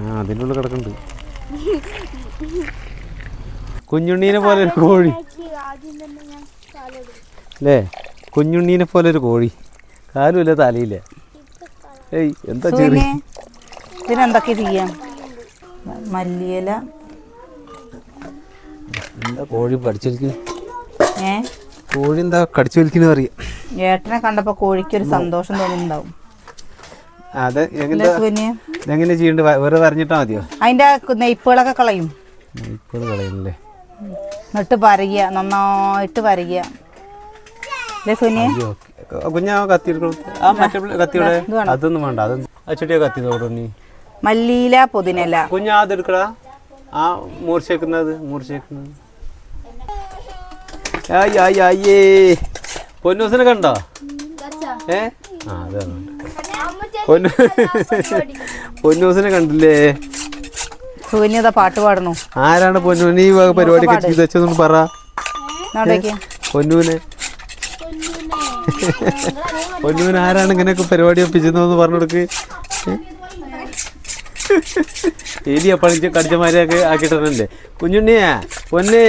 ആ അതിന്റെ ഉള്ളിൽ കിടക്കുന്നുണ്ട്. കുഞ്ഞുണ്ണീനെ പോലെ ഒരു കോഴി. അല്ലേ കുഞ്ഞുണ്ണീനെ പോലെ ഒരു കോഴി. കാലുമില്ല തലയില്ല. ഏയ് എന്താ ചെറിയ ഇതിനെന്തൊക്കെ ചെയ്യാം? മല്ലിയില. എന്താ കോഴി പഠിച്ചിരിക്കുന്നു? ഏ? കോഴി എന്താ കടിച്ചു വലിക്കുന്ന അറിയാം. ഏട്ടനെ കണ്ടപ്പോ കോഴിക്ക് ഒരു സന്തോഷം തോന്നുന്നുണ്ടാവും അതെ എങ്ങനെ ചെയ്യണ്ട്? വേറെ വരഞ്ഞിട്ടാ മതിയോ? അതിന്റെ നെയ്പ്പുകളൊക്കെ കളയും. നെയ്പ്പുകൾ കളയുന്നില്ലേ എന്നിട്ട് വരയ്യ നന്നായിട്ട് അയ്യോ കുഞ്ഞാ കത്തി ആ മറ്റേ കത്തിയുടെ? അതൊന്നും വേണ്ട അതൊന്നും ചെടിയാ കത്തി തോടണി മല്ലിയില പുതിനല കുഞ്ഞാ അതെടുക്കടാ. ആ മൂർച്ചേക്കുന്നത് മൂർച്ചേക്കുന്നത് അയ്യേ പൊന്നൂസിനെ കണ്ടോ? ഏ? ആ പൊന്നു പൊന്നൂസിനെ കണ്ടില്ലേ? സൂന്യത പാട്ട് പാടണു. ആരാണ് പൊന്നൂന് ഈ പരിപാടി വെച്ചതെന്ന് പറ. പൊന്നൂനെ. പൊന്നൂന്. പൊന്നൂന് ആരാണ് ഇങ്ങനെയൊക്കെ പരിപാടി ഒപ്പിച്ചതെന്ന് പറഞ്ഞു കൊടുക്ക്. എലി പണിച്ച് കടിച്ചമാരെയൊക്കെ ആക്കിയിട്ടല്ലേ കുഞ്ഞുണ്ണിയാ പൊന്നേ.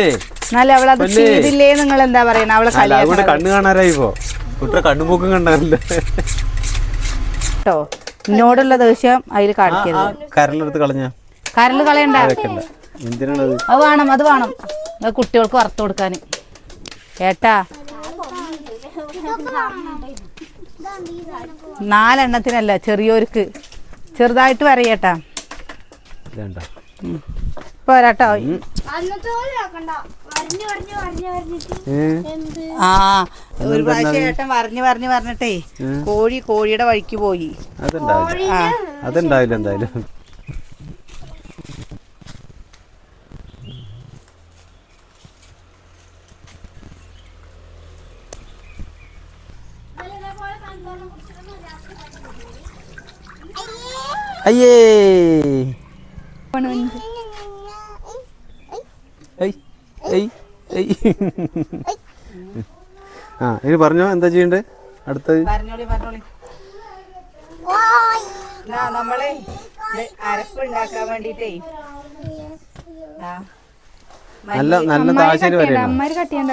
എന്നാലും ചെയ്തില്ലേ നിങ്ങൾ എന്താ പറയുന്നത് അവളെ അല്ല അതുകൊണ്ട് കളിയാക്കണത് കണ്ണ് കാണാറായി ഇപ്പോ. കുട്ടിയുടെ കേട്ടോ? എന്നോടുള്ള ദേഷ്യം അതിൽ കാണിക്കരുത്. കരലെടുത്ത് കളഞ്ഞ. കരൽ കളയണ്ട. എന്തിനാണത്? അത് വേണം അത് വേണം. അത് കുട്ടികൾക്ക് വറുത്ത് കൊടുക്കാൻ കേട്ടാ നാലെണ്ണത്തിനല്ല ചെറിയോർക്ക്. ചെറുതായിട്ട് വരയേട്ടാ വേണ്ട. ആ ഒരു പ്രാവശ്യം ഏട്ടൻ പറഞ്ഞു പറഞ്ഞു പറഞ്ഞിട്ടേ കോഴി കോഴിയുടെ വഴിക്ക് പോയി. അതുണ്ടാവില്ല എന്തായാലും. അയ്യേ. ഏയ് ആ ഇനി പറഞ്ഞോ എന്താ ചെയ്യണ്ടേ? അടുത്തത്. പറഞ്ഞോളി പറഞ്ഞോളി. ദാ നമ്മളെ അരപ്പ് ഉണ്ടാക്കാൻ വേണ്ടിട്ടേ നല്ല നല്ല താശ്ശേരി വരെ അമ്മര് കട്ട് ചെയ്യണ്ട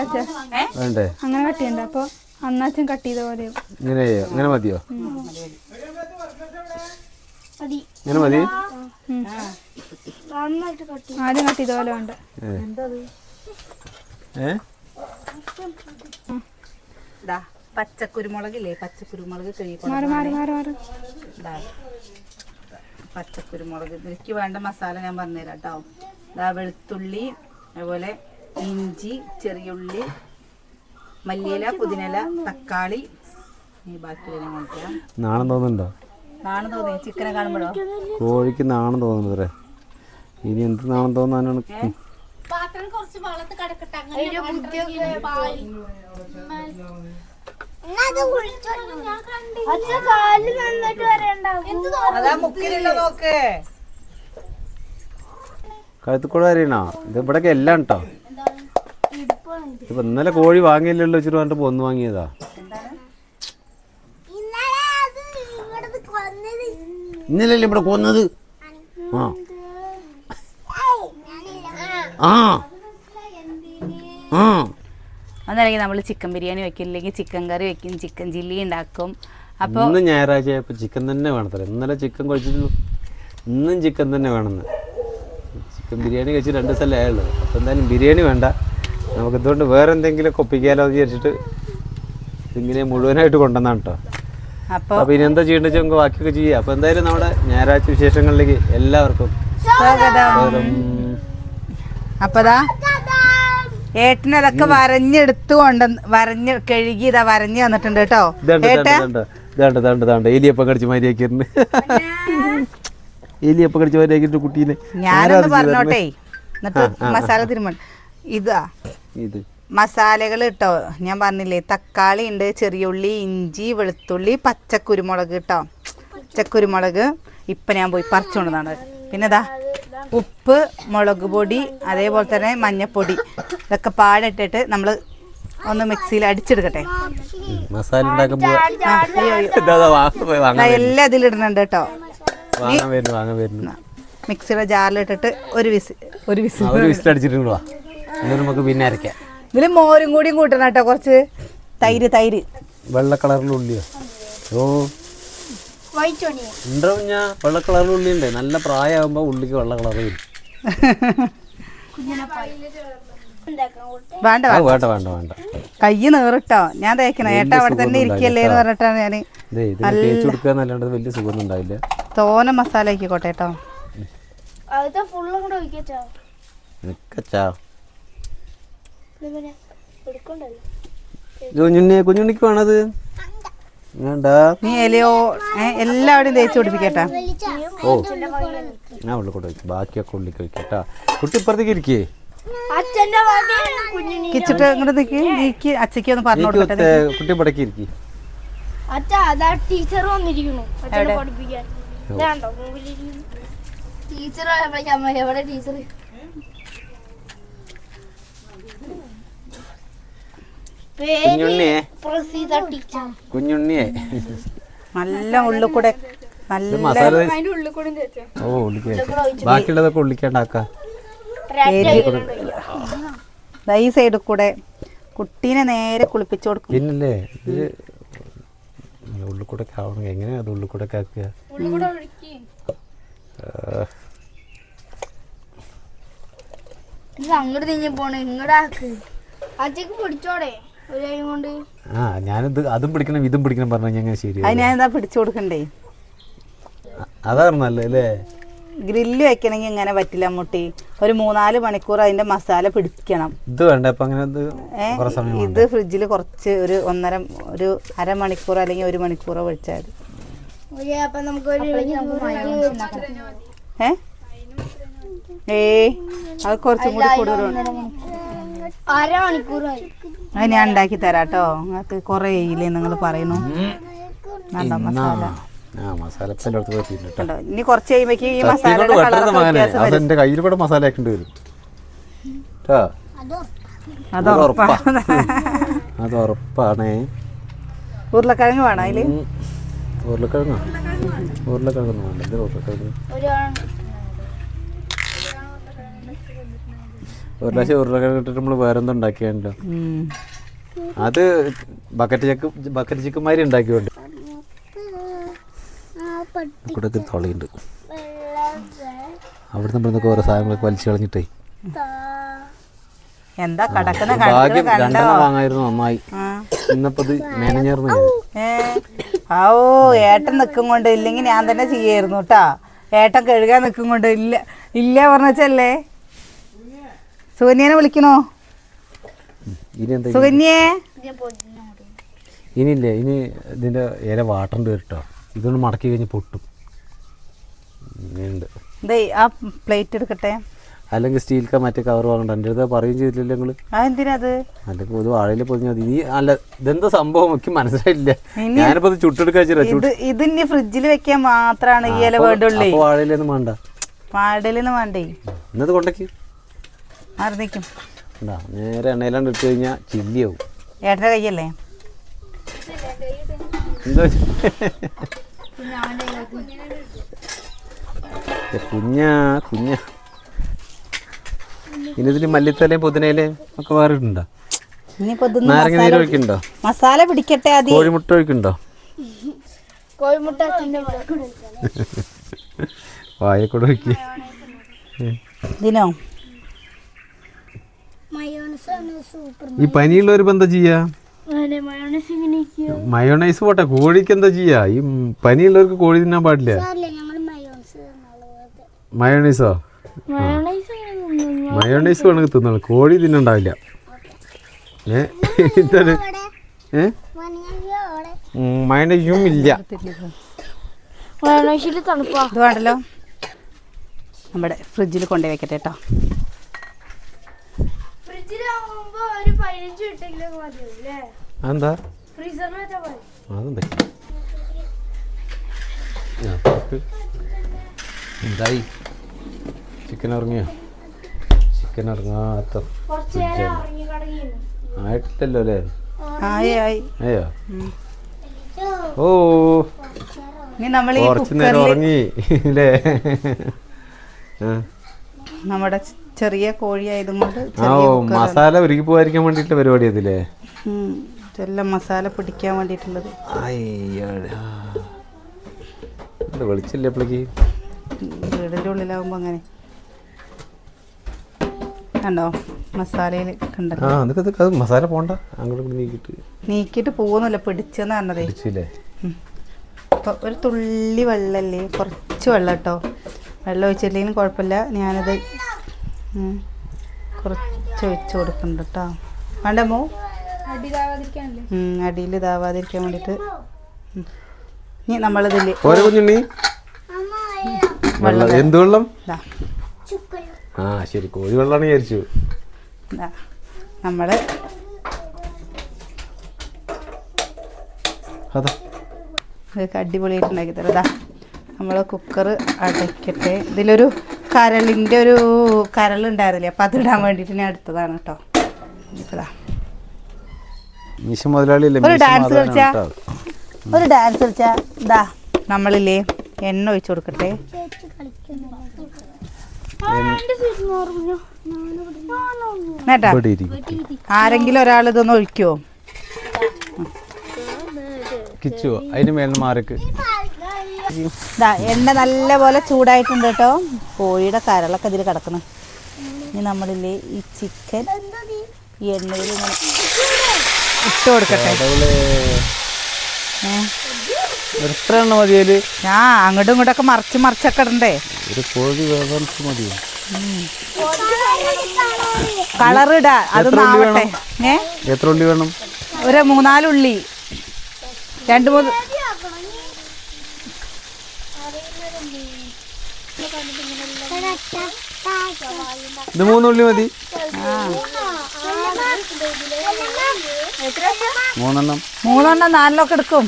വേണ്ടേ? അങ്ങനെ കട്ട് ചെയ്യണ്ട അപ്പൊ അന്നാച്ചൻ കട്ട് ചെയ്ത പോലെ ഇങ്ങനെ ഇങ്ങനെ മതിയോ? മതി. ഇങ്ങനെ മതി ആദ്യം കട്ട് ഇതുപോലെ ദാ പച്ചക്കുരുമുളകില്ലേ? പച്ചക്കുരുമുളക് പച്ചക്കുരുമുളക്. ഇതിലേക്ക് വേണ്ട മസാല ഞാൻ പറഞ്ഞുതരാം കേട്ടോ. ഇതാ വെളുത്തുള്ളി അതുപോലെ ഇഞ്ചി ചെറിയുള്ളി മല്ലിയില പുതിനില തക്കാളി. ഈ ബാക്കിയുള്ള ഞാൻ നോക്കിയാ നാണം തോന്നുന്നുണ്ടോ? നാണം തോന്നി ചിക്കനെ കാണുമ്പോഴോ? കോഴിക്ക് നാണം തോന്നുന്നത്രേ ഇനി എന്ത് നാണം തോന്നാനാണ്? പാത്രം കുറച്ച് കിടക്കട്ടെ. കഴുത്തുകൂടെ അറിയണോ ഇത് ഇവിടെ എല്ലാം കേട്ടോ ഇപ്പൊ ഇന്നലെ കോഴി വാങ്ങിയില്ലല്ലോ വെച്ചിട്ട് പറഞ്ഞിട്ട് പൊന്ന് വാങ്ങിയതാ. ഇന്നലെ ഇവിടെ കൊന്നത്? ആ. ആ. നമ്മൾ ചിക്കൻ ബിരിയാണി വെക്കും ഇല്ലെങ്കിൽ ചിക്കൻ കറി വെക്കും ചിക്കൻ ചില്ലി ഉണ്ടാക്കും അപ്പോൾ ഇന്ന് ഞായറാഴ്ച ആയപ്പോൾ ചിക്കൻ തന്നെ വേണത്തറ ഇന്നലെ ചിക്കൻ കഴിച്ചിട്ടുള്ളൂ ഇന്നും ചിക്കൻ തന്നെ വേണമെന്ന് ചിക്കൻ ബിരിയാണി കഴിച്ച് രണ്ട് സ്ഥലം ആയുള്ളൂ. അപ്പോൾ എന്തായാലും ബിരിയാണി വേണ്ട. നമുക്ക് ഇതുകൊണ്ട് വേറെ എന്തെങ്കിലും ഒപ്പിക്കാലോ എന്ന് വിചാരിച്ചിട്ട് ഇങ്ങനെ മുഴുവനായിട്ട് കൊണ്ടുവന്നാണ് കേട്ടോ അപ്പോൾ പിന്നെ ഇനി എന്താ ചെയ്യേണ്ടത് നമുക്ക് ബാക്കിയൊക്കെ ചെയ്യാം. അപ്പോൾ എന്തായാലും നമ്മുടെ ഞായറാഴ്ച വിശേഷങ്ങളിലേക്ക് എല്ലാവർക്കും സ്വാഗതം. അപ്പതാ ഏട്ടനതൊക്കെ വരഞ്ഞെടുത്തു കൊണ്ട് വരഞ്ഞ് കഴുകി ഇതാ വരഞ്ഞ് തന്നിട്ടുണ്ട് കേട്ടോ. എലിയപ്പം കടിച്ച് എലിയപ്പം കടിച്ച് കുട്ടീനെ. ഞാനൊന്ന് പറഞ്ഞോട്ടെ. എന്നിട്ട് മസാല തിരുമൺ ഇതാ. ഇത്. മസാലകൾ കേട്ടോ. ഞാൻ പറഞ്ഞില്ലേ തക്കാളി ഉണ്ട് ചെറിയുള്ളി ഇഞ്ചി വെളുത്തുള്ളി പച്ചക്കുരുമുളക് കേട്ടോ. പച്ചക്കുരുമുളക്. ഇപ്പം ഞാൻ പോയി പറിച്ചുകൊണ്ടതാണ് പിന്നെ ഇതാ ഉപ്പ് മുളക് പൊടി അതേപോലെ തന്നെ മഞ്ഞപ്പൊടി ഇതൊക്കെ പാടിട്ടിട്ട് നമ്മൾ ഒന്ന് മിക്സിയിൽ അടിച്ചെടുക്കട്ടെ. മസാല. എല്ലാം ഇതിലിടുന്നുണ്ട് കേട്ടോ. മിക്സിയുടെ ജാറിലിട്ടിട്ട് ഒരു വിസ് ഒരു വിസ്. ഒരു വിസിൽ അടിച്ചിട്ട് വാ. എന്നിട്ട് നമുക്ക് പിന്നെ അരക്കാം ഇതിൽ മോരും കൂടിയും കൂട്ടണം കേട്ടോ കുറച്ച്. തൈര് തൈര്. വെള്ള കളറിലുള്ള ഉള്ളിയോ? ഓ. വൈറ്റ് ഒണിയൻ ഉണ്ടോ ഞാൻ വെള്ള കളറിലുള്ള ഉള്ളി ഉണ്ട് നല്ല പ്രായമാകുമ്പോ ഉള്ളിക്ക് വെള്ള കളർ വരും. വേണ്ട വേണ്ട. വേണ്ട വേണ്ട കൈ നേറിട്ടോ. ഞാൻ തേക്കണ. ഏട്ടാ അവിടെ തന്നെ ഇരിക്കല്ലേ എന്ന് പറഞ്ഞിട്ടാണ് ഞാൻ കൊടുക്കുക വലിയ സുഖം ഉണ്ടാവില്ല. തോന മസാല ആക്കിക്കോട്ടെ കേട്ടോ. കുഞ്ഞുണ്ണിക്ക് വേണത്? നീ എലിയോ എല്ലാവരും തേച്ച് പിടിപ്പിക്കട്ടെ. ഓ. ഞാൻ ഉള്ളിക്കോട്ട് വയ്ക്കും ബാക്കിയൊക്കെ ഉള്ളിക്ക് വയ്ക്കാം കുട്ടി ഇപ്പുറത്തേക്ക് ഇരിക്കേ. കിച്ചിട്ട് ഇങ്ങോട്ട് നിൽക്കി നീക്ക് അച്ഛക്ക് ഒന്ന് പറഞ്ഞു കൊടുക്കട്ടെ കുട്ടി പടക്കി ഇരിക്കി. അച്ഛാ അതാ ടീച്ചർ വന്നിരിക്കുന്നു. ടീച്ചർ ടീച്ചർ കുഞ്ഞുണ്ണിയെ? കുഞ്ഞുണ്ണിയെ? നല്ല ഉള്ളിൽ കൂടെ നല്ല മസാല ഓ ഉള്ളിക്ക്. ബാക്കിയുള്ളതൊക്കെ ഉള്ളിക്കാണ്ടാക്ക ഈ സൈഡിൽ കൂടെ കുട്ടീനെ നേരെ കുളിപ്പിച്ചു കൊടുക്കും. പിന്നല്ലേ ഇത് ഉള്ളിൽ കൂടെ ആവണം. എങ്ങനെയാ അത് ഉള്ളിൽ കൂടെ ആക്കുക? ഇത് അങ്ങോട്ട് തിങ്ങി പോണേ. ഇങ്ങോട്ടാക്ക് അച്ഛക്ക് പിടിച്ചോടെ. ആ ഞാനിത് അതും പിടിക്കണം ഇതും പിടിക്കണം പറഞ്ഞു എങ്ങനെ ശരി അത് ഞാൻ എന്താ പിടിച്ചു കൊടുക്കണ്ടേ? അതാണ് നല്ലത് അല്ലേ ഗ്രില്ല് വെക്കണമെങ്കിൽ ഇങ്ങനെ പറ്റില്ല മുട്ടി. ഒരു മൂന്നാൽ മണിക്കൂർ അതിന്റെ മസാല പിടിക്കണം. ഇത് വേണ്ട? അങ്ങനെ ഇത് ഏ കുറെ സമയം ഇത് ഫ്രിഡ്ജിൽ കുറച്ച് ഒരു ഒന്നര ഒരു അരമണിക്കൂർ അല്ലെങ്കിൽ ഒരു മണിക്കൂറോ വെച്ചാൽ മതി. ഒരു അപ്പൊ നമുക്ക് ഒരു ഏ? ഏ അത് കുറച്ചും കൂടി കൂടുതൽ അരമണിക്കൂറായി. അത് ഞാൻ ഉണ്ടാക്കി തരാം കേട്ടോ നിങ്ങൾക്ക് കുറേ ഇല്ലേ നിങ്ങൾ പറയുന്നു. നല്ല മസാല. ഇനി കുറച്ച് കഴിയുമ്പോഴേക്ക് ഈ മസാല കയ്യിൽ കൂടെ ആക്കേണ്ടി വരും. അത് ഉറപ്പാണ്. ഉരുളക്കിഴങ്ങ് വേണം അതിൽ. ഉരുളക്കിഴങ്ങോ? ഉരുളക്കിഴങ്ങൊന്നും വേണ്ട. ഉരുളക്കിഴങ്ങ്? ഒരു ലക്ഷം ഉരുളക്കിഴങ്ങ് ഇട്ടിട്ട് നമ്മൾ വേറെന്തോ ഉണ്ടാക്കിയാണല്ലോ. അത് ബക്കറ്റ് ചക്ക് ബക്കറ്റ് ചിക്കന്മാരി ഉണ്ടാക്കിയുണ്ട്. കൂടെ തുളയുണ്ട്. അവിടെ നിന്ന് ഓരോ സാധനങ്ങളൊക്കെ വലിച്ചു കളഞ്ഞിട്ടേ. എന്താ കടക്കുന്ന ഭാഗ്യം രണ്ടെണ്ണം വാങ്ങായിരുന്നു നന്നായി. ഇത് മാനേജർന്ന് ഓ ഏട്ടൻ നിൽക്കും കൊണ്ട് ഇല്ലെങ്കിൽ ഞാൻ തന്നെ ചെയ്യായിരുന്നു കേട്ടാ ഏട്ടൻ കഴുകാൻ നിൽക്കും കൊണ്ട് ഇല്ല ഇല്ല പറഞ്ഞല്ലേ സുകന്യനെ വിളിക്കണോ? സുകന്യേ? ഇനിയില്ലേ ഇനി ഇതിന്റെ ഇല വാട്ടേണ്ടി വരും കേട്ടോ ഇതൊന്ന് മടക്കി കഴിഞ്ഞ് പൊട്ടും. ദേ ആ പ്ലേറ്റ് എടുക്കട്ടെ. അല്ലെങ്കിൽ ക മറ്റേ കവർ വാങ്ങണ്ട. എന്റെ അടുത്ത് പറയുകയും ചെയ്തില്ലല്ലോ നിങ്ങൾ ആ എന്തിനത് അല്ലെങ്കിൽ ഒരു വാഴയിൽ പൊതിഞ്ഞ മതി. നീ അല്ല ഇതെന്താ സംഭവം? ഒക്കെ മനസ്സിലായില്ല. ഞാനിപ്പോ ഇത് ചുട്ടെടുക്കാൻ ഇത് ഇനി ഫ്രിഡ്ജിൽ വെക്കാൻ മാത്രമാണ് ഈ ഇല വേണ്ടുള്ളൂ. വാഴയിലൊന്നും വേണ്ട. വാഴയിലൊന്നും വേണ്ടേ? എന്നത് കൊണ്ടേക്ക്. ഉണ്ടാ നേരെ എണ്ണയിലാണ്ട് ഇട്ട് കഴിഞ്ഞാൽ ചില്ലിയാവും. ഏട്ടന്റെ കയ്യല്ലേ? എന്താ? കുഞ്ഞാ കുഞ്ഞ. ഇനി ഇതിൽ മല്ലിത്തലയും പുതിനയിലയും ഒക്കെ വേറെ ഇട്ടുണ്ടോ നാരങ്ങ നീര് മസാല ഒഴിക്കുന്നുണ്ടോ? മസാല പിടിക്കട്ടെ ആദ്യം. കോഴിമുട്ട ഒഴിക്കുന്നുണ്ടോ? കോഴിമുട്ട വായക്കൂടെ ഇതിനോ? ഈ പനിയുള്ളവർ എന്താ ചെയ്യാ? മയോണസ് പോട്ടെ കോഴിക്ക് എന്താ ചെയ്യാ? ഈ പനിയുള്ളവർക്ക് കോഴി തിന്നാൻ പാടില്ല. മയോണസ് മയോണൈസോ വേണമെങ്കിൽ തിന്നോളൂ. കോഴി തിന്നുണ്ടാവില്ല. ഏ എന്താണ് ഏ? മയോണൈസും ഇല്ല. മയോണൈസിൽ തണുപ്പാ. നമ്മുടെ ഫ്രിഡ്ജിൽ കൊണ്ടുപോയി വെക്കട്ടെ കേട്ടോ ഒരു പതിനഞ്ച് അല്ലേ? മതി. എന്തായി? ചിക്കൻ ഇറങ്ങിയോ? ചിക്കൻ ഇറങ്ങാത്ത കുറച്ച് നേരം ഇറങ്ങി കിടങ്ങിയിരുന്നു ആയിട്ടില്ലല്ലോ അല്ലേ? ആയി ആയി. അയ്യോ ഓ. ഇനി നമ്മൾ ഈ കുറച്ചു നേരം കുക്കറിൽ ഉറങ്ങി അല്ലേ നമ്മുടെ ചെറിയ കോഴി ആയതുകൊണ്ട് ആ ഓ മസാല ഒരുക്കി പോകാതിരിക്കാൻ വേണ്ടിയിട്ടുള്ള പരിപാടി അതില്ലേ? ചെല്ല മസാല പിടിക്കാൻ വേണ്ടിയിട്ടുള്ളത്. വെളിച്ചില്ലേ അപ്പോഴേക്ക് വീടിന്റെ ഉള്ളിലാവുമ്പോൾ അങ്ങനെ. കണ്ടോ? മസാലയിൽ കണ്ട ആ അതൊക്കെ അത് മസാല പോണ്ട. അങ്ങോട്ട് നീക്കിട്ട് നീക്കിയിട്ട്. പോകുന്നില്ല പിടിച്ചെന്ന് പറഞ്ഞതേ. പിടിച്ചില്ലേ? അപ്പോൾ ഒരു തുള്ളി വെള്ളല്ലേ? കുറച്ച് വെള്ളം കേട്ടോ വെള്ളം ഒഴിച്ചില്ലെങ്കിലും കുഴപ്പമില്ല. ഞാനത് കുറച്ച് ഒഴിച്ച് കൊടുക്കുന്നുണ്ട് കേട്ടോ വേണ്ട മോ? അടിയിൽ ഇതാവാതിരിക്കാൻ വേണ്ടിയിട്ട്. ഇനി നമ്മളിതിൽ ഓരോ കുഞ്ഞുണ്ണി. വെള്ളം. എന്ത് വെള്ളം? ആ ശരി. കോഴി വെള്ളമാണ് വിചാരിച്ചു. നമ്മൾ നമ്മൾ അതാ. ഇതൊക്കെ അടിപൊളിയായിട്ട് ഉണ്ടാക്കി തരാം. നമ്മൾ കുക്കർ അടയ്ക്കട്ടെ. ഇതിലൊരു കരളിന്റെ ഒരു കരൾ കരളുണ്ടായിരുന്നില്ലേ? അപ്പം അതിടാൻ വേണ്ടിയിട്ട് ഞാൻ എടുത്തതാണ് കേട്ടോ മുതലാളിയല്ലേ ഒരു ഡാൻസ് കളിച്ചാ? ഒരു ഡാൻസ് കളിച്ചാ? ഇതാ നമ്മളില്ലേ എണ്ണ ഒഴിച്ചു കൊടുക്കട്ടെ. നേട്ടാ. ആരെങ്കിലും ഒരാൾ ഇതൊന്ന് ഒഴിക്കുവോ? കിച്ചോ അതിന് മേലെ മാറിക്ക്. ഇതാ എണ്ണ നല്ല നല്ലപോലെ ചൂടായിട്ടുണ്ട് കേട്ടോ. കോഴിയുടെ കരളൊക്കെ ഇതിൽ കിടക്കണം. ഇനി നമ്മളില്ലേ ഈ ചിക്കൻ ഈ എണ്ണയിൽ ഇട്ട് കൊടുക്കട്ടെ? എത്ര എണ്ണ മതിയൽ? ആ അങ്ങോട്ടും ഇങ്ങോട്ടൊക്കെ മറിച്ച് മറിച്ചൊക്കെ ഇടണ്ടേ? ഒരു കോഴി വേവാൻ മതിയോ? കളർ ഇടാ അത് നാവട്ടെ ഏ? എത്ര ഉള്ളി വേണം? ഒരു മൂന്നാലുള്ളി. രണ്ട് മൂന്ന് ഇത് മൂന്നുള്ളി മതി. മൂന്നെണ്ണം. മൂന്നെണ്ണം നാലിലൊക്കെ എടുക്കും.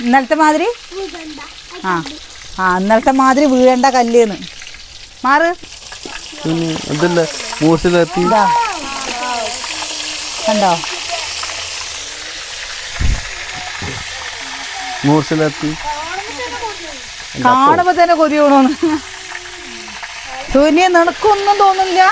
ഇന്നലത്തെ മാതിരി. ആ. ആ ഇന്നലത്തെ മാതിരി വീഴേണ്ട കല്ലേന്ന്. മാറ്. എന്തല്ല മൂസിലെത്തി കണ്ടോ? മൂസിലെത്തി കാണുമ്പോ തന്നെ കൊതി വീണോന്ന് സൂര്യ നിനക്കൊന്നും തോന്നില്ല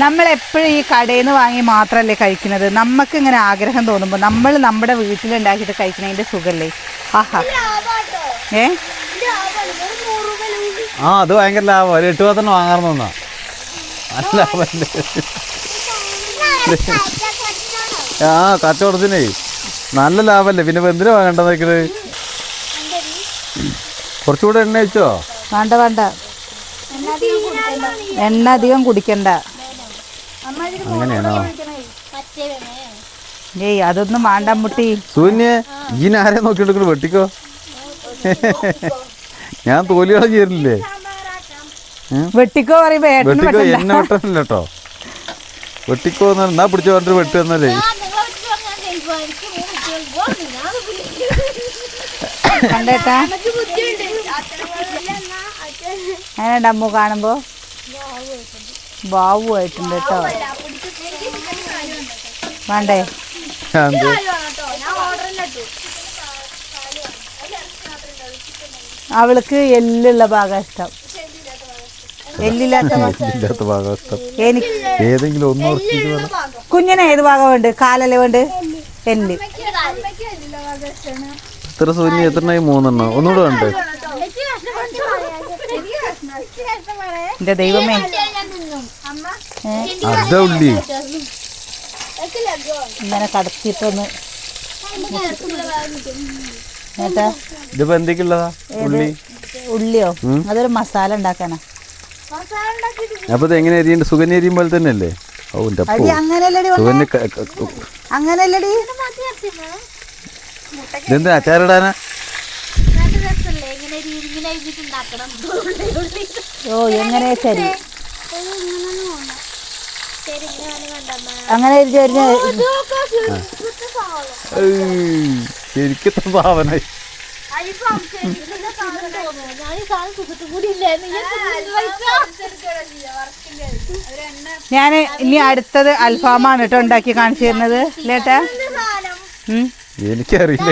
നമ്മൾ എപ്പോഴും ഈ കടയിൽ നിന്ന് വാങ്ങി മാത്രമല്ലേ കഴിക്കുന്നത്? നമുക്ക് ഇങ്ങനെ ആഗ്രഹം തോന്നുമ്പോൾ നമ്മൾ നമ്മുടെ വീട്ടിലുണ്ടാക്കിയിട്ട് കഴിക്കുന്നതിന്റെ സുഖല്ലേ? ആഹാ. ഏ? ആ അത് ഭയങ്കര ലാഭം. ഒരു എട്ട് പത്തെണ്ണം വാങ്ങാറുന്ന ഒന്നാ നല്ല ലാഭമല്ലേ? ആ കച്ചവടത്തിനേ നല്ല ലാഭമല്ലേ? പിന്നെ എന്തിനാ വാങ്ങേണ്ടത് നോക്കിയത് കുറച്ചുകൂടെ എണ്ണ വെച്ചോ വേണ്ട വേണ്ട. എണ്ണ അധികം കുടിക്കണ്ട. അങ്ങനെയാണോ? ഏയ് അതൊന്നും വേണ്ട മുട്ടി സൂന്യെ ഈ ആരെ നോക്കിയെടുക്കണു വെട്ടിക്കോ? ഞാൻ തോലി കളഞ്ഞു തരില്ലേ വെട്ടിക്കോ വെട്ടിക്കോ എന്നെ വെട്ടണില്ല കേട്ടോ വെട്ടിക്കോ എന്ന് എന്നാ പിടിച്ചു പറഞ്ഞിട്ട് വെട്ടി തന്നല്ലേ കണ്ടേട്ടാ. അമ്മു കാണുമ്പോ? ബാവു ആയിട്ടുണ്ട് കേട്ടോ വേണ്ടേ ഞാൻ ദേ- അവൾക്ക് എല്ലുള്ള ഭാഗം ഇഷ്ടം. എല്ലില്ലാത്ത ഭാഗം. ഇല്ലാത്ത ഭാഗം ഇഷ്ടം. എനിക്ക് ഏതെങ്കിലും ഒന്ന് കുഞ്ഞിന് ഏത് ഭാഗം വേണ്ട കാലല്ലേ വേണ്ട എല്ല്. എത്ര സൂര്യ എത്രണ്ണായി? മൂന്നെണ്ണം. ഒന്നുകൂടെ ഉണ്ട് എന്റെ ദൈവമേ. അതാ ഉള്ളി. ഇങ്ങനെ കടത്തിയിട്ടൊന്ന് ഇതിപ്പോ എന്തൊക്കെയുള്ളതാ? ഉള്ളി. ഉള്ളിയോ? അതൊരു മസാല ഉണ്ടാക്കാനാ. അപ്പൊ ഇത് എങ്ങനെ എരിയുണ്ട് സുഗന്യ എരിയും പോലെ തന്നെ അല്ലേ ഓ വന്നേ. സുഗന്യ അങ്ങനെയല്ലടി. ഇതെന്താ അച്ചാറിടാനാ? ഓ എങ്ങനെ ശരി അങ്ങനെ ശരിക്കും ഭാവന ഞാൻ ഇനി അടുത്തത് അൽഫാമാണ് കേട്ടോ ഉണ്ടാക്കി കാണിച്ചു തരുന്നത്. ലേട്ടാ. എനിക്കറിയില്ല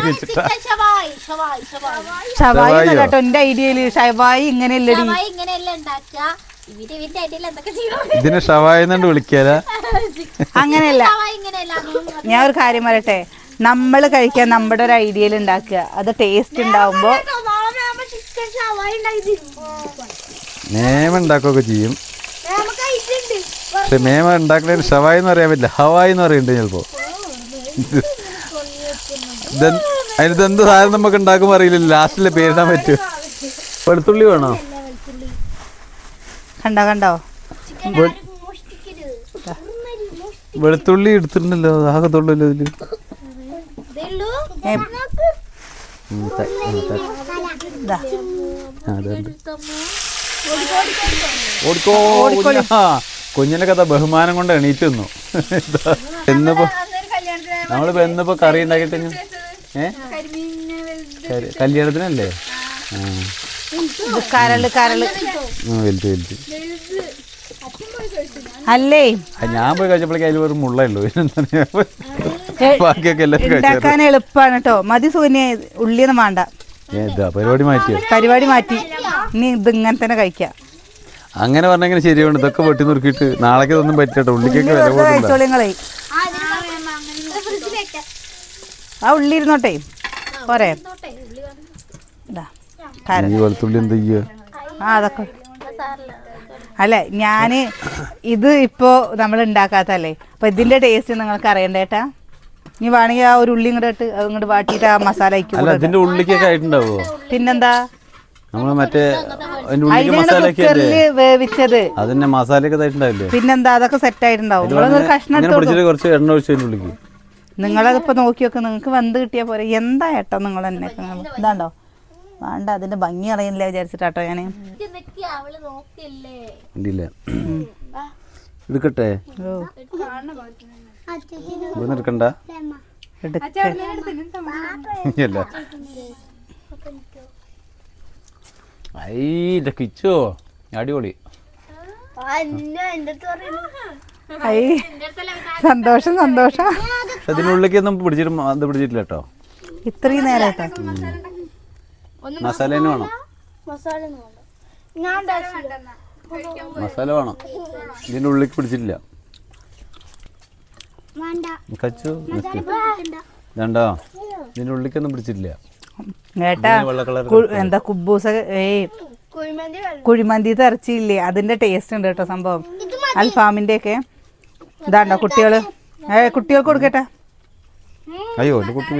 ഷവായി? കേട്ടോ എന്റെ ഐഡിയയിൽ ഷവായി ഇങ്ങനെയല്ലടി. ഇതിനെ ഷവായി വിളിക്കാല അങ്ങനെയല്ല. ഞാൻ ഒരു കാര്യം പറയട്ടെ? നമ്മൾ കഴിക്കാൻ നമ്മുടെ ഒരു ഐഡിയയിൽ ഉണ്ടാക്കുക. അത് ടേസ്റ്റ് ഉണ്ടാവുമ്പോ ചിക്കൻ ഷവായി ഉണ്ടാക്കി തരും മേമ ഉണ്ടാക്കുകയൊക്കെ ചെയ്യും. പക്ഷെ മേമ ഉണ്ടാക്കുന്നതിന് ഷവായി എന്ന് പറയാൻ പറ്റില്ല. ഹവായി എന്ന് പറയുന്നുണ്ട് ചിലപ്പോ. അതിനെന്ത് അതിനകത്ത് എന്ത് സാധനം നമുക്ക് ഉണ്ടാക്കുമ്പോൾ അറിയില്ല ലാസ്റ്റിലെ പേരിടാൻ പറ്റും വെളുത്തുള്ളി വേണോ? കണ്ടോ കണ്ടോ? വെളുത്തുള്ളി എടുത്തിട്ടുണ്ടല്ലോ. ആകത്തുള്ളൂ ഇതിൽ. ഓടിക്കോ. കുഞ്ഞിന്റെ കഥ ബഹുമാനം കൊണ്ട് എണീറ്റ് വന്നു ഇതാ, എന്നിപ്പോ നമ്മളിപ്പോ എന്നിപ്പോ കറി ഉണ്ടാക്കിട്ട് ഏ? കല്യാണത്തിനല്ലേ? ആ. ഇത് കരൾ കരൾ. ആ, വലുത് വലുത് അല്ലേ? ഞാൻ പോയി കഴിച്ചപ്പോഴേക്കും അതിൽ വെറും മുള്ളേ ഉള്ളൂ ബാക്കിയൊക്കെ ഉണ്ടാക്കാൻ എളുപ്പമാണ് കേട്ടോ. മതി സൂന്യ ഉള്ളിയൊന്നും വേണ്ട ഏതാ? പരിപാടി മാറ്റി പരിപാടി മാറ്റി. നീ ഇത് ഇങ്ങനെ തന്നെ കഴിക്കാം. അങ്ങനെ പറഞ്ഞെങ്ങനെ ശരിയാണ് ഇതൊക്കെ വെട്ടി നുറുക്കിയിട്ട് നാളേക്ക് ഇതൊന്നും പറ്റട്ടോ ഉള്ളിക്കൊക്കെ വില കൂടുതല. കഴിച്ചോളിങ്ങളെ ആ ഉള്ളി ഇരുന്നോട്ടെ. പോരെ. ഇതാ കര- ഈ വെളുത്തുള്ളി എന്ത് ആ അതൊക്കെ. അല്ല ഞാൻ ഇത് ഇപ്പോ നമ്മൾ ഉണ്ടാക്കാത്തല്ലേ അപ്പൊ ഇതിന്റെ ടേസ്റ്റ് നിങ്ങൾക്ക് അറിയണ്ടേട്ടാ ഇനി വേണമെങ്കിൽ ആ ഒരു ഉള്ളി ഇങ്ങോട്ട് ഇട്ട് ഇങ്ങോട്ട് വാട്ടിയിട്ട് ആ മസാല അല്ല അയക്കും ഇതിന്റെ ഉള്ളിക്കൊക്കെ ആയിട്ടുണ്ടാവോ? പിന്നെന്താ? നമ്മൾ മറ്റേ അതിന്റെ ഉള്ളിക്ക് അതിനാണ് മസാലയൊക്കെ അല്ലേ? വേവിച്ചത്. അതിന്റെ മസാലയൊക്കെ ഇതായിട്ടുണ്ടാവില്ലേ? പിന്നെന്താ അതൊക്കെ സെറ്റ് ആയിട്ടുണ്ടാവും. കഷ്ണം ഇങ്ങനെ പിടിച്ചിട്ട് കുറച്ച് എണ്ണ ഒഴിച്ചു അതിന്റെ ഉള്ളിക്ക്. നിങ്ങളതിപ്പോ നോക്കി നോക്ക് നിങ്ങൾക്ക് വന്ന് കിട്ടിയാ പോരെ. എന്താ ഏട്ടോ നിങ്ങൾ എന്നെ ഇതാണ്ടോ? വേണ്ട അതിന്റെ ഭംഗി അറിയില്ല വിചാരിച്ചിട്ടാട്ടോ അവൾ നോക്കിയല്ലേ? കണ്ടില്ല എടുക്കട്ടെ? ഓ. എടുക്കണ്ട ഐ കിച്ചോ അടിപൊളി. ഐ സന്തോഷം സന്തോഷം. അതിനുള്ളിലേക്കൊന്നും പിടിച്ചിട്ട് അത് പിടിച്ചിട്ടില്ല കേട്ടോ. ഇത്രയും നേരം മസാല തന്നെ വേണം. മസാല വേണം. ഇതിന്റെ ഉള്ളിലേക്ക് പിടിച്ചിട്ടില്ല. കച്ചു ഇതണ്ടോ? ഇതിന്റെ ഉള്ളിക്കൊന്നും പിടിച്ചിട്ടില്ല. ഏട്ടാ ഇതിന് വെള്ള കളർ കു- എന്താ കുബൂസ ഏയ് കുഴിമന്തി തെറച്ചില്ലേ അതിന്റെ ടേസ്റ്റ് ഉണ്ട് കേട്ടോ സംഭവം. അൽഫാമിന്റെ ഒക്കെ. ഇതാണ്ടോ കുട്ടികൾ? ഏ കുട്ടികൾക്ക് കൊടുക്കട്ടെ. അയ്യോ കുട്ടി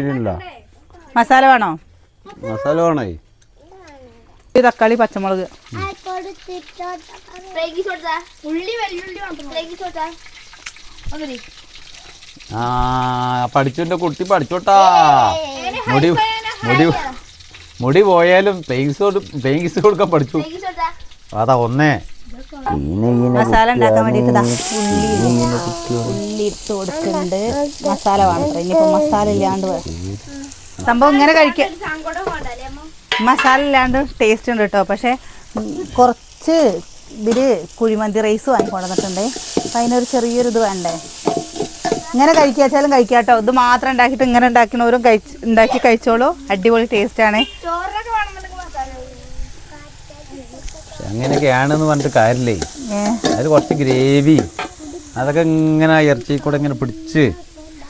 മസാല വേണോ? മസാല വേണോ ഈ? തക്കാളി പച്ചമുളക്. ഉള്ളി വെല്ലുള്ളി മാത്രം. ആ പഠിച്ചു കുട്ടി പഠിച്ചോട്ടാ. മുടി മുടി മുടി പോയാലും പേങ്സ് പേങ്സ് കൊടുക്കാൻ പഠിച്ചു. അതാ ഒന്നേ. മസാല ഉണ്ടാക്കാൻ വേണ്ടിട്ട് ഉള്ളി ഉള്ളി ഇട്ട് കൊടുക്കുന്നുണ്ട്. മസാല വേണം ഇനിയിപ്പോ മസാല ഇല്ലാണ്ട് വേ- സംഭവം ഇങ്ങനെ കഴിക്ക? മസാല ഇല്ലാണ്ട് ടേസ്റ്റ് ഉണ്ട് കേട്ടോ പക്ഷെ കുറച്ച് ഇതിൽ കുഴിമന്തി റൈസ് വാങ്ങിക്കൊണ്ടുവന്നിട്ടുണ്ട്. അപ്പം അതിനൊരു ചെറിയൊരു ഇത് വേണ്ടേ? ഇങ്ങനെ കഴിക്കാച്ചാലും കഴിക്കാട്ടോ. ഇത് മാത്രം ഉണ്ടാക്കിയിട്ട് ഇങ്ങനെ ഉണ്ടാക്കണവരും കഴിച്ച് ഉണ്ടാക്കി കഴിച്ചോളൂ. അടിപൊളി ടേസ്റ്റ് ആണ്. അങ്ങനെയൊക്കെയാണെന്ന് പറഞ്ഞിട്ട് കാര്യമില്ലേ? ഏ, അതിൽ കുറച്ച് ഗ്രേവി അതൊക്കെ ഇങ്ങനെ ഇറച്ചി കൂടെ ഇങ്ങനെ പിടിച്ച്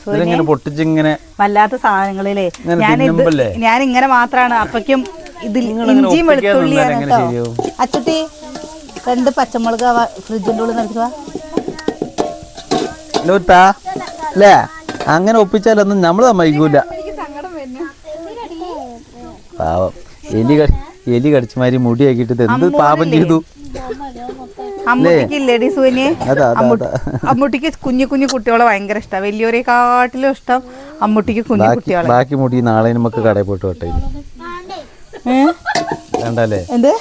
ഇതിലിങ്ങനെ പൊട്ടിച്ച് ഇങ്ങനെ വല്ലാത്ത സാധനങ്ങളിലേ. ഞാൻ ഞാൻ ഇങ്ങനെ മാത്രമാണ് അപ്പക്കും ഇതിൽ ഇഞ്ചിയും വെളുത്തുള്ളിയാണ്? അച്ചുട്ടി രണ്ട് പച്ചമുളക് ഫ്രിഡ്ജിന്റെ ഉള്ളിൽ നിർത്തുക അല്ലേ അങ്ങനെ ഒപ്പിച്ചാലൊന്നും നമ്മൾ സമ്മതിക്കൂല. പാവം. എലി എലി കടിച്ചുമാരി മുടിയാക്കിയിട്ട് എന്ത് പാപം ചെയ്തു? അമ്മൂട്ടിക്ക് ഇല്ലേടി സൂനി അതാ അതാ അമ്മു- അതാ. അമ്മൂട്ടിക്ക് കുഞ്ഞു കുഞ്ഞു കുട്ടികളെ ഭയങ്കര ഇഷ്ടം. വലിയവരെ കാട്ടിലും ഇഷ്ടം അമ്മൂട്ടിക്ക് കുഞ്ഞു കുട്ടികളെ. ബാക്കി മുടി നാളെ നമുക്ക് കടയിൽ പോയിട്ട് വട്ടെ? വേണ്ടല്ലേ? എന്ത്?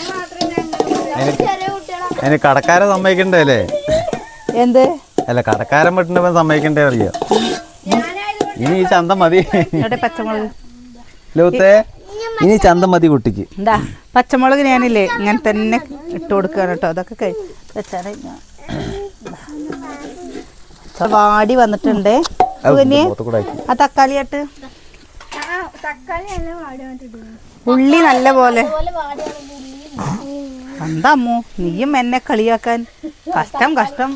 അതിന് കടക്കാരെ സമ്മതിക്കണ്ടേ അല്ലേ എന്ത്? അല്ല കടക്കാരൻ വെട്ടുന്നവൻ സമ്മതിക്കണ്ടേ അറിയാം? ഇനി ഈ ചന്തം മതി. പച്ചമുളക്? ലൂത്തേ ഇനി ചന്തം മതി കുട്ടിക്ക്. എന്താ? പച്ചമുളക് ഞാനില്ലേ ഇങ്ങനെ തന്നെ ഇട്ട് കൊടുക്കുകയാണ് കേട്ടോ. അതൊക്കെ കഴി വെച്ചാലേ ഞാൻ- വാടി വന്നിട്ടുണ്ട്. ആ തക്കാളി ആട്ട്. ഉള്ളി നല്ല പോലെ. എന്താ അമ്മു? നീയും എന്നെ കളിയാക്കാൻ. കഷ്ടം കഷ്ടം.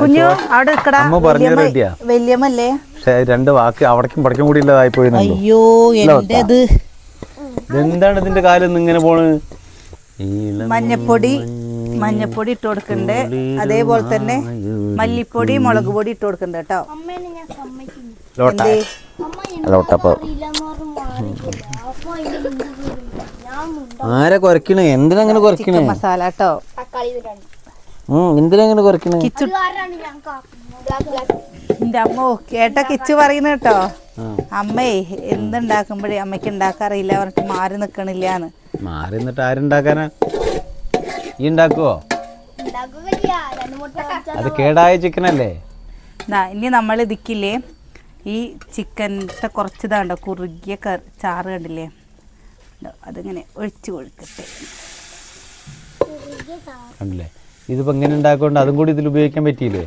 കുഞ്ഞു അവിടെ നിൽക്കടാ അമ്മ പറഞ്ഞു റെഡിയാ? വല്യമ്മല്ലേ? പക്ഷെ രണ്ട് വാക്ക് അവിടേക്കും പടക്കും കൂടി ഇല്ലാതായി പോയി അയ്യോ എന്റേത്? എന്താണ് ഇതിന്റെ കാലം ഇങ്ങനെ പോണ് മഞ്ഞപ്പൊടി മഞ്ഞപ്പൊടി ഇട്ട് കൊടുക്കണ്ടേ. അതേപോലെ തന്നെ മല്ലിപ്പൊടി മുളക് പൊടി ഇട്ട് കൊടുക്കണ്ട കേട്ടോ. ലോട്ട. ലോട്ടപ്പ ആരെ കുറയ്ക്കണേ എന്തിനങ്ങനെ അങ്ങനെ ചിക്കൻ മസാല കേട്ടോ. ഉം എന്തിനങ്ങനെ കുറയ്ക്കണേ കിച്ചു എന്റെ അമ്മ കേട്ട കിച്ചു പറയുന്ന കേട്ടോ. അമ്മേ എന്തുണ്ടാക്കുമ്പോഴേ അമ്മയ്ക്ക് ഉണ്ടാക്കാറില്ല പറഞ്ഞിട്ട് മാറി നിക്കണില്ലാന്ന്. മാറി നിന്നിട്ട് ആരുണ്ടാക്കാനാ? ഈ ഉണ്ടാക്കുവോ? അത് കേടായ ചിക്കനല്ലേ? ദാ, ഇനി നമ്മൾ ഇതിക്കില്ലേ ഈ ചിക്കന്റെ കുറച്ച് ഇതാണ്ടോ കുറുകിയ കറി ചാറ് കണ്ടില്ലേ? അതിങ്ങനെ ഒഴിച്ചു കൊടുക്കട്ടെ കണ്ടില്ലേ? ഇതിപ്പോ ഇങ്ങനെ ഉണ്ടാക്കൊണ്ട് അതും കൂടി ഇതിൽ ഉപയോഗിക്കാൻ പറ്റിയില്ലേ?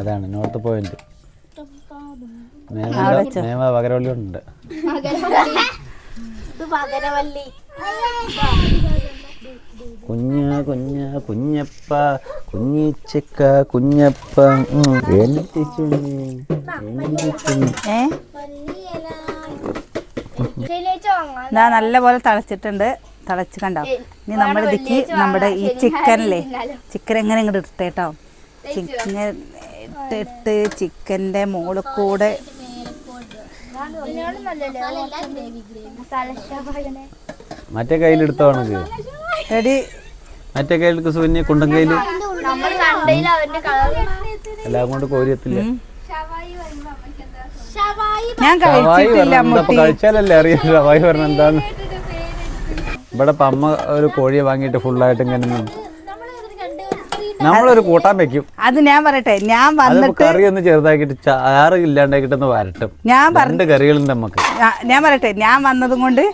അതാണ് നോർത്ത് പോയിന്റ്. മേമ പകരവള്ളി ഉണ്ട്. കുഞ്ഞ കുഞ്ഞ കുഞ്ഞപ്പ കുഞ്ഞിച്ചക്ക കുഞ്ഞപ്പ. ഇതാ നല്ല പോലെ തിളച്ചിട്ടുണ്ട്. തിളച്ച് കണ്ടോ? ഇനി നമ്മൾ ഇതിക്ക് നമ്മുടെ ഈ ചിക്കനില്ലേ ചിക്കൻ എങ്ങനെ ഇങ്ങോട്ട് ഇട്ടേട്ടോ ചിക്കൻ ഇട്ടിട്ട് ചിക്കന്റെ മുകളിൽ കൂടെ. മറ്റേ കയ്യിലെടുത്തോ എടി. റെഡി മറ്റേ കയ്യിലേക്ക് സുന്യ കുണ്ടൻ കയ്യിൽ എല്ലാം കൊണ്ട് കോരിയത്തില്ല ഞാൻ കഴിച്ചിട്ടില്ല പറഞ്ഞ അമ്മൂട്ടി കഴിച്ചാലല്ലേ അറിയാം ഷവായി പറഞ്ഞ എന്താന്ന്. ഇവിടെ ഇപ്പൊ അമ്മ ഒരു കോഴിയെ വാങ്ങിയിട്ട് ഫുള്ളായിട്ട് ഇങ്ങനെ. നമ്മളൊരു കൂട്ടാൻ വെക്കും. അത് ഞാൻ പറയട്ടെ ഞാൻ വന്നിട്ട് കറി ഒന്ന് ചെറുതാക്കിയിട്ട് ചാറ് ഇല്ലാണ്ടാക്കിട്ടൊന്ന് വരട്ടും. ഞാൻ പറഞ്ഞു കറികളും കറികളുണ്ട് നമുക്ക് ഞാൻ പറയട്ടെ ഞാൻ വന്നതും കൊണ്ട്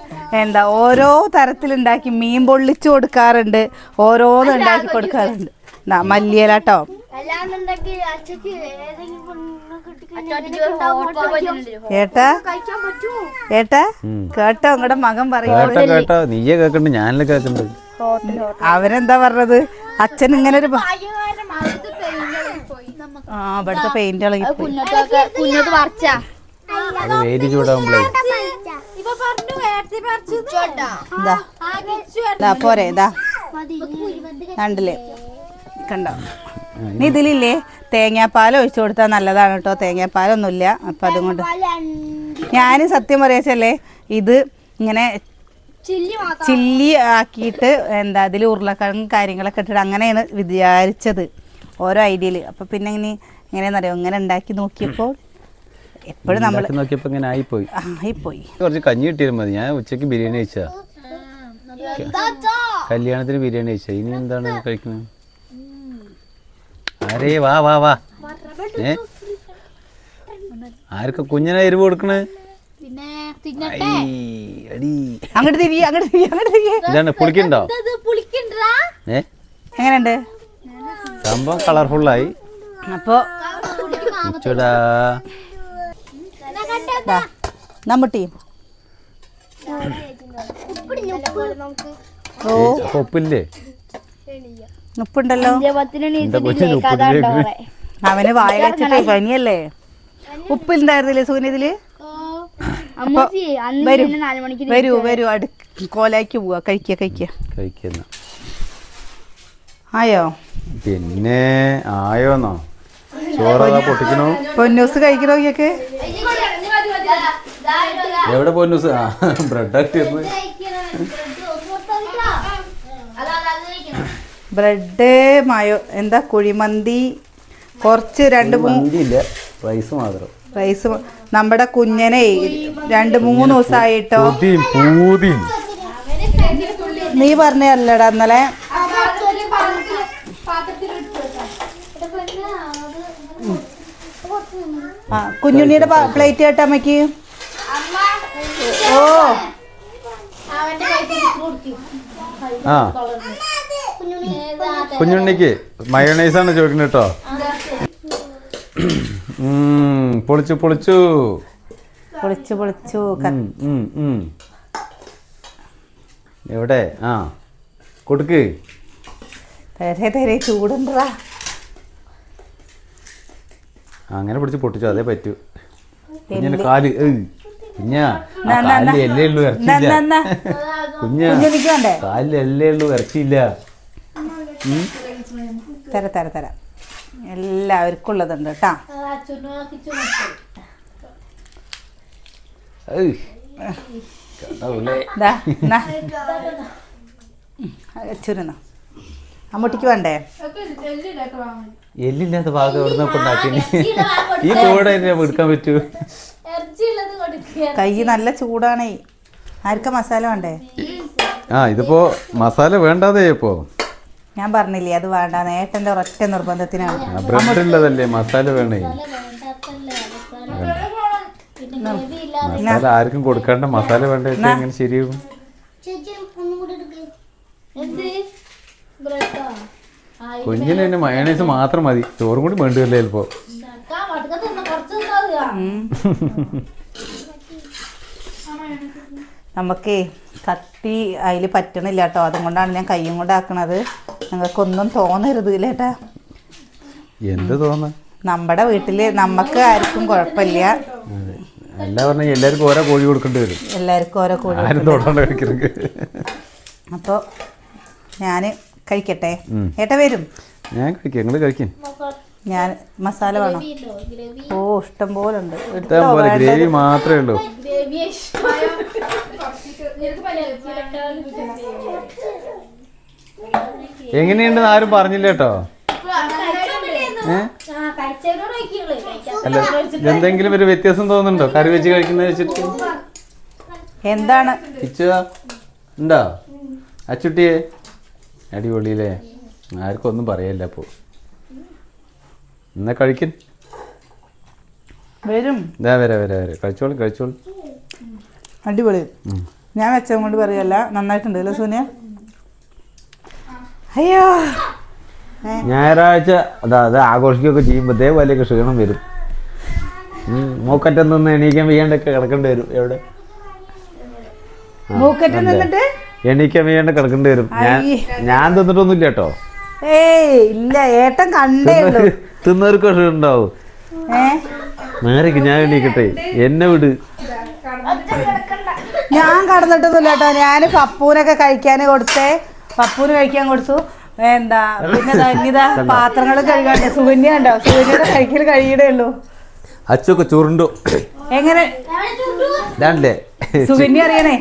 എന്താ ഓരോ തരത്തിലുണ്ടാക്കി മീൻ പൊള്ളിച്ചു കൊടുക്കാറുണ്ട് ഓരോന്നുണ്ടാക്കി കൊടുക്കാറുണ്ട്. മല്ലിയലാട്ടോ അല്ലാന്നുണ്ടെങ്കിൽ അച്ഛക്ക് ഏതെങ്കിലും ഏട്ടാ? ഏട്ടാ. കേട്ടോ നിങ്ങളുടെ മകൻ പറയുന്നത്. കേട്ടോ കേട്ടോ നീയെ കേക്കണ്ട് ഞാനല്ലേ കേക്കണ്ട്. അവനെന്താ പറഞ്ഞത്? അച്ഛൻ ഇങ്ങനെ ഒരു ബ- ആ ഇവിടുത്തെ പെയിന്റ് ഇളകി കുഞ്ഞോട്ട് പറിച്ചാ. അത് വേരി ചൂടാകുമ്പോഴേ ഇപ്പൊ പറഞ്ഞു നേരത്തെ പറിച്ചു ഇതാ ഇതാ പോരെ ഇതാ കണ്ടില്ലേ? കണ്ടോ? ഇനി ഇതിലില്ലേ? തേങ്ങാപ്പാൽ ഒഴിച്ചു കൊടുത്താൽ നല്ലതാണ് കേട്ടോ. തേങ്ങാപ്പാലൊന്നുമില്ല. അപ്പം അതുകൊണ്ട് ഞാൻ സത്യം പറയാച്ചല്ലേ ഇത് ഇങ്ങനെ ചില്ലി ആക്കിയിട്ട് എന്താ അതിൽ ഉരുളക്കിഴങ്ങ് കാര്യങ്ങളൊക്കെ ഇട്ടിട്ട് അങ്ങനെയാണ് വിചാരിച്ചത്. ഓരോ ഐഡിയയിൽ അപ്പം പിന്നെ ഇങ്ങനെ എങ്ങനെയാണെന്നറിയോ ഇങ്ങനെ ഉണ്ടാക്കി നോക്കിയപ്പോൾ എപ്പോഴും നമ്മൾ നോക്കിയപ്പോൾ ഇങ്ങനെ ആയിപ്പോയി. ആയിപ്പോയി. കുറച്ച് കഞ്ഞി കിട്ടിയാൽ മതി. ഞാൻ ഉച്ചയ്ക്ക് ബിരിയാണി കഴിച്ചാ. കല്യാണത്തിന് ബിരിയാണി കഴിച്ചാ. ഇനി എന്താണ് കഴിക്കുന്നത്? ആരേ വാ വാ വാ. ഏ? ആർക്ക കുഞ്ഞിനെ എരിവ് കൊടുക്കണേ? പിന്നെ ഐ, അടി. അങ്ങോട്ട് അങ്ങോട്ട് അങ്ങോട്ട് ഇതാണ് പുളിക്കുണ്ടോ? ഏ? എങ്ങനെയുണ്ട്? സംഭവം കളർഫുള്ളായി. അപ്പോ ചൂടാ നമ്മുട്ടി. ഉപ്പുണ്ടല്ലോ? അവന് വായ വെച്ചിട്ട് പനിയല്ലേ? ഉപ്പിലുണ്ടായിരുന്നില്ലേ സൂര്യതിൽ വരൂ വരൂ വരൂ അടു കോലാക്കി പോവാ. കഴിക്കുക കഴിക്കുക കഴിക്കുന്ന. ആയോ? പിന്നെ ആയോന്നോ? ചോറതാ പൊട്ടിക്കണോ. പൊന്നൂസ് കഴിക്കണോക്കെ എവിടെ പൊന്നൂസ്? ബ്രെഡ് ആക്കിയിരുന്നു ബ്രെഡ് മായോ എന്താ കുഴിമന്തി കുറച്ച് രണ്ട് മൂന്നില്ല റൈസ് മാത്രം. റൈസ് നമ്മുടെ കുഞ്ഞനെ രണ്ട് മൂന്ന് ദിവസമായിട്ടോ നീ പറഞ്ഞല്ലടാ ഇന്നലെ. ആ കുഞ്ഞുണ്ണിയുടെ പ്ലേറ്റ് കേട്ടോ അമ്മയ്ക്ക്. ഓ. ആ. കുഞ്ഞുണ്ണിക്ക് മയണൈസാണ് ചോദിക്കുന്നത് കേട്ടോ. പൊളിച്ചു പൊളിച്ചു. പൊളിച്ചു പൊളിച്ചു. എവിടെ? ആ കൊടുക്ക്. തരേ തരേ ചൂടുണ്ടാ അങ്ങനെ പിടിച്ച് പൊട്ടിച്ചു അതേ പറ്റൂ. കുഞ്ഞിന് കാൽ കുഞ്ഞാ കാലിൽ. എല്ലേ ഉള്ളൂ ഇറച്ചിയില്ല. കുഞ്ഞാ കാലിൽ എല്ലേ ഉള്ളൂ ഇറച്ചിയില്ല. തര തര തരാം. എല്ലാവർക്കും ഉള്ളതുണ്ട് കേട്ടാ. ചുരുന്ന അമ്മൂട്ടിക്ക് വേണ്ടേ? എല്ലില്ലാത്ത ഭാഗം എവിടെ ഉണ്ടാക്കി? ഈ കൂടെ എടുക്കാൻ പറ്റൂ. കൈ നല്ല ചൂടാണേ. ആർക്ക മസാല വേണ്ടേ? ആ ഇതിപ്പോ മസാല വേണ്ടാതെ ഇപ്പോ. ഞാൻ പറഞ്ഞില്ലേ അത് വേണ്ട. നേട്ടന്റെ ഒരൊറ്റ നിർബന്ധത്തിനാണ്. ബ്രെഡ് ഉള്ളതല്ലേ മസാല വേണേ. മസാല ആർക്കും കൊടുക്കാണ്ട് മസാല വേണ്ട വെച്ചാ എങ്ങനെ ശരിയാവും ചേച്ചി ഒന്നും കൂടി എടുക്ക്. എന്ത്? ബ്രെഡോ? ആ കുഞ്ഞിന് തന്നെ മയണൈസ് മാത്രം മതി. ചോറും കൂടി വേണ്ടിയല്ലേ ചിലപ്പോ ഇണ്ടാക്കാം മടുക്ക തിന്ന കുറച്ച് തിന്നാ നമുക്കേ കത്തി അതിൽ പറ്റണില്ല കേട്ടോ. അതുകൊണ്ടാണ് ഞാൻ കൈയും കൊണ്ട് ആക്കണത്. നിങ്ങൾക്കൊന്നും തോന്നരുത് ഇല്ലേട്ടാ എന്ത് തോന്നുന്നു നമ്മുടെ വീട്ടിൽ നമുക്ക് ആർക്കും കുഴപ്പമില്ല. എല്ലാ പറഞ്ഞ എല്ലാവർക്കും ഓരോ കോഴി കൊടുക്കേണ്ടി വരും. എല്ലാവർക്കും ഓരോ കോഴി ആരും അപ്പോൾ ഞാൻ കഴിക്കട്ടെ. ഏട്ട വരും. ഞാൻ കഴിക്കാം. നിങ്ങൾ കഴിക്കും. ഞാൻ മസാല വേണം? ഓ ഇഷ്ടം പോലെ ഉണ്ട് ഇഷ്ടം പോലെ ഗ്രേവി മാത്രമേ ഉള്ളൂ. ഗ്രേവി എങ്ങനെയുണ്ടെന്ന് ആരും പറഞ്ഞില്ല കേട്ടോ. അല്ല എന്തെങ്കിലും ഒരു വ്യത്യാസം തോന്നുന്നുണ്ടോ? കറി വെച്ച് കഴിക്കുന്നത് വെച്ചിട്ട്? എന്താണ്? ഉണ്ടോ? അച്ചുട്ടിയെ അടിപൊളിയില്ലേ? ആർക്കും ഒന്നും പറയല്ല അപ്പോ എന്നാ കഴിക്കൻ? വരും. ഇതാ വരാ വരാ വരാ. കഴിച്ചോളൂ കഴിച്ചോളൂ. അടിപൊളി. ഞാൻ വെച്ചത് കൊണ്ട് പറയല്ല. നന്നായിട്ടുണ്ട് അല്ലേ സൂനിയ അയ്യോ. ഞായറാഴ്ച അതാ അത് ആഘോഷിക്കുകയൊക്കെ ചെയ്യുമ്പോഴത്തേ വലിയ ക്ഷീണം വരും. മൂക്കറ്റം നിന്ന് എണീക്കാൻ വയ്യാണ്ടൊക്കെ കിടക്കേണ്ടി വരും. എവിടെ? മൂക്കറ്റ് നിന്നിട്ട്? എണീക്കാൻ വയ്യാണ്ട് കിടക്കേണ്ടി വരും. ഞാൻ. ഞാൻ തിന്നിട്ടൊന്നുമില്ല കേട്ടോ. ഏയ് ഇല്ല ഏട്ടൻ കണ്ടേ ഉള്ളൂ. തിന്നവർക്ക് ക്ഷീണം ഉണ്ടാവും. നേരേക്ക് ഞാൻ എണീക്കട്ടെ. എന്നെ വിട്. ഞാൻ കടന്നിട്ടൊന്നുമില്ല കേട്ടോ. ഞാൻ പപ്പൂനൊക്കെ കഴിക്കാൻ കൊടുത്തേ. പപ്പൂന് കഴിക്കാൻ കൊടുത്തു. എന്താ പിന്നെ ദാ ഇനിതാ പാത്രങ്ങൾ കഴുകാണ്ട്. സുകന്യ ഉണ്ടോ സുകന്യയുടെ കഴിക്കൽ കഴിയണേ ഉള്ളൂ. അച്ചൊക്കെ ചുരുണ്ടു എങ്ങനെ? ഇതാണല്ലേ സുകന്യ അറിയണേ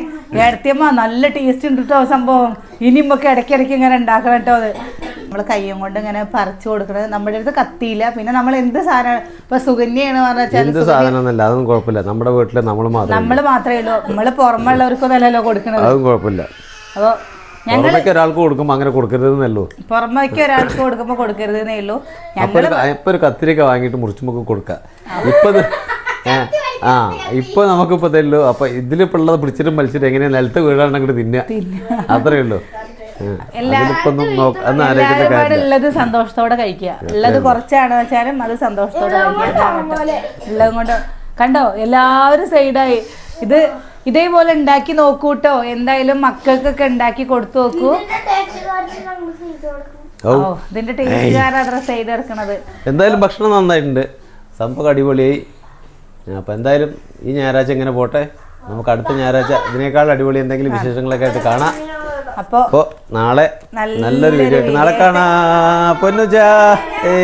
ഏടത്തിയമ്മ നല്ല ടേസ്റ്റ് ഉണ്ട് കേട്ടോ സംഭവം. ഇനി നമുക്ക് ഇടയ്ക്കിടയ്ക്ക് ഇങ്ങനെ ഉണ്ടാക്കണം കേട്ടോ അത്. നമ്മൾ കയ്യും കൊണ്ട് ഇങ്ങനെ പറിച്ചു കൊടുക്കണത് നമ്മുടെ അടുത്ത് കത്തിയില്ല. പിന്നെ നമ്മൾ എന്ത് സാധനം ഇപ്പൊ സുകന്യാണ് പറഞ്ഞാൽ എന്ത് സാധനം അതൊന്നും കുഴപ്പമില്ല. നമ്മുടെ വീട്ടിൽ നമ്മൾ മാത്രം നമ്മൾ മാത്രമേ ഉള്ളൂ. നമ്മൾ പുറമുള്ളവർക്കൊന്നും അല്ലല്ലോ കൊടുക്കണത്. അതും കുഴപ്പമില്ല. അപ്പോൾ പുറമേക്ക് ഒരാൾക്ക് കൊടുക്കുമ്പോൾ അങ്ങനെ കൊടുക്കരുതെന്നല്ലോ പുറമേക്ക് ഒരാൾക്ക് കൊടുക്കുമ്പോൾ കൊടുക്കരുതെന്നേ ഉള്ളൂ അപ്പൊ ഒരു ക- ഇപ്പൊ ഒരു കത്തിരിക്ക വാങ്ങിയിട്ട് മുറിച്ചുമ്പോ കൊടുക്കാം. ഇപ്പൊ ആ ഇപ്പൊ നമുക്കിപ്പോ തല്ലോ അപ്പൊ ഇതിലിപ്പോ ഉള്ളത് പിടിച്ചിട്ടും വലിച്ചിട്ട് എങ്ങനെ നിലത്ത് അങ്ങോട്ട് തിന്നുക അത്രേ ഉള്ളൂ. ഉള്ളത് സന്തോഷത്തോടെ കഴിക്കുക. ഉള്ളത് കുറച്ചാണ് വെച്ചാലും അത് സന്തോഷത്തോടെ കഴിക്കുക. ഉള്ളത് കൊണ്ട് കണ്ടോ? എല്ലാവരും സൈഡായി. ഇത് ഇതേപോലെ ഉണ്ടാക്കി നോക്കൂട്ടോ. എന്തായാലും മക്കൾക്കൊക്കെ ഉണ്ടാക്കി കൊടുത്തു നോക്കൂ. ഓ ഇതിന്റെ ടേസ്റ്റുകാരാണ് അത്ര സൈഡ് എടുക്കണത് എന്തായാലും ഭക്ഷണം നന്നായിട്ടുണ്ട്. സംഭവം അടിപൊളിയായി. അപ്പോൾ എന്തായാലും ഈ ഞായറാഴ്ച ഇങ്ങനെ പോട്ടെ? നമുക്ക് അടുത്ത ഞായറാഴ്ച ഇതിനേക്കാൾ അടിപൊളി എന്തെങ്കിലും വിശേഷങ്ങളൊക്കെ ആയിട്ട് കാണാം. അപ്പോൾ അപ്പോൾ നാളെ നല്ലൊരു നല്ലൊരു വീഡിയോ ആയിട്ട് നാളെ കാണാം. പൊന്നുജാ. ഏ